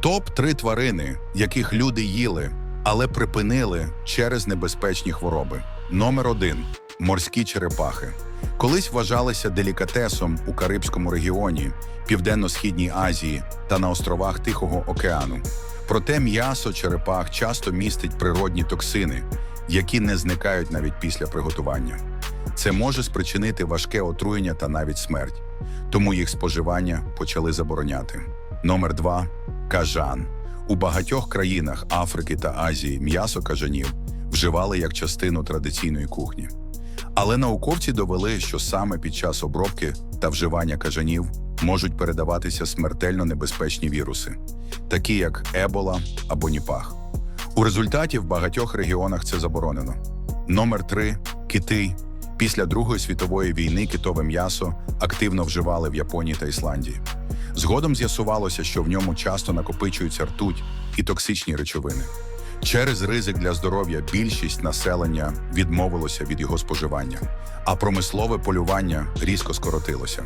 Топ 3 тварини, яких люди їли, але припинили через небезпечні хвороби. Номер 1 морські черепахи. Колись вважалися делікатесом у Карибському регіоні, Південно-східній Азії та на островах Тихого океану. Проте м'ясо черепах часто містить природні токсини, які не зникають навіть після приготування. Це може спричинити важке отруєння та навіть смерть, тому їх споживання почали забороняти. Номер 2 кажан. У багатьох країнах Африки та Азії м'ясо кажанів вживали як частину традиційної кухні. Але науковці довели, що саме під час обробки та вживання кажанів можуть передаватися смертельно небезпечні віруси, такі як ебола або ніпах. У результаті в багатьох регіонах це заборонено. Номер 3 кити. Після Другої світової війни китове м'ясо активно вживали в Японії та Ісландії. Згодом з'ясувалося, що в ньому часто накопичуються ртуть і токсичні речовини. Через ризик для здоров'я більшість населення відмовилося від його споживання, а промислове полювання різко скоротилося.